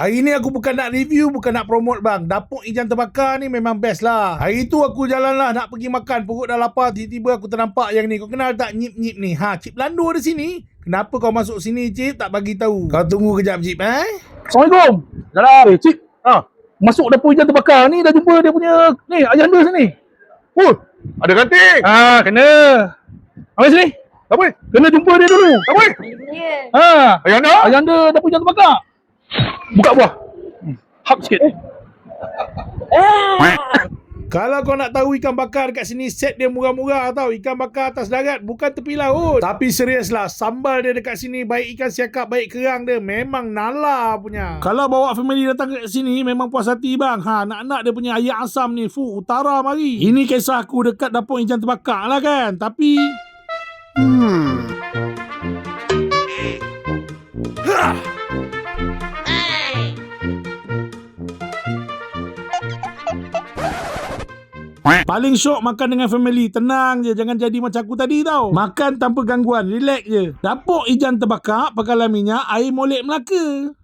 Hari ni aku bukan nak review, bukan nak promote bang. Dapur ijan terbakar ni memang best lah. Hari tu aku jalan lah nak pergi makan. Perut dah lapar. Tiba-tiba aku ternampak yang ni. Kau kenal tak nyip-nyip ni? Ha, Cip Lando ada sini. Kenapa kau masuk sini Cip? Tak bagi tahu. Kau tunggu kejap Cip eh. Assalamualaikum. Salam. Eh, cik. Ha. Masuk dapur ijan terbakar ni dah jumpa dia punya ni ayahanda sini. Oh, Ada kanting. ha kena. Ambil sini. Tak boleh. Kena jumpa dia dulu. Tak boleh. Ya. Ha. Ayah anda. Ayahanda dapur ijan terbakar. Buka buah. Hmm. Hap sikit. Kalau kau nak tahu ikan bakar dekat sini set dia murah-murah tau. Ikan bakar atas darat bukan tepi laut. Tapi serius lah sambal dia dekat sini baik ikan siakap baik kerang dia memang nala punya. Kalau bawa family datang kat sini memang puas hati bang. Ha nak-nak dia punya ayam asam ni fu utara mari. Ini kisah aku dekat dapur ikan terbakar lah kan. Tapi Paling syok makan dengan family. Tenang je. Jangan jadi macam aku tadi tau. Makan tanpa gangguan. Relax je. Dapur ijan terbakar. Pekalan minyak. Air molek Melaka.